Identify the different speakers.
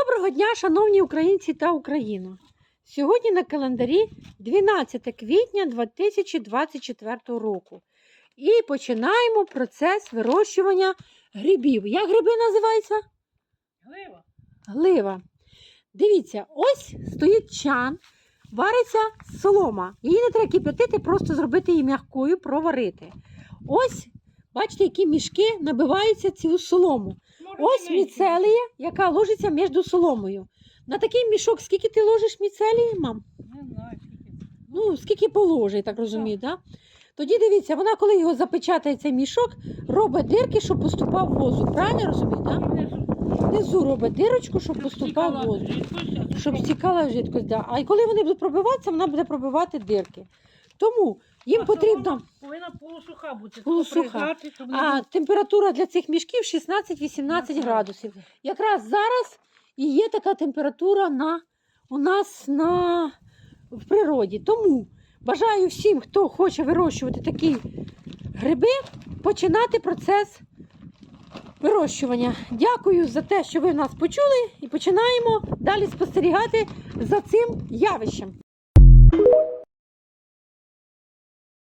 Speaker 1: Доброго дня, шановні українці та Україно! Сьогодні на календарі 12 квітня 2024 року. І починаємо процес вирощування грибів. Як гриби називаються?
Speaker 2: Глива.
Speaker 1: Глива. Дивіться, ось стоїть чан, вариться солома. Її не треба кип'ятити, просто зробити її м'якою, проварити. Ось, бачите, які мішки набиваються цю солому. Ось міцелія, яка ложиться між соломою. На такий мішок скільки ти ложиш міцелії, мам?
Speaker 2: Не знаю, скільки.
Speaker 1: Ну, скільки положиш, я так розумію, так? Тоді дивіться, вона, коли його запечатає цей мішок, робить дирки, щоб поступав воздух. Правильно розумію, так?
Speaker 2: Внизу.
Speaker 1: Внизу робить дирочку, щоб поступав
Speaker 2: стікала
Speaker 1: воздух. Щоб стікала жидкость, да. А коли вони будуть пробиватися, вона буде пробивати дирки. Тому їм потрібно.
Speaker 2: Повинна полусуха бути.
Speaker 1: Полусуха. А температура для цих мішків 16-18 градусів. Якраз зараз і є така температура на, у нас на, в природі. Тому бажаю всім, хто хоче вирощувати такі гриби, починати процес вирощування. Дякую за те, що ви нас почули, і починаємо далі спостерігати за цим явищем.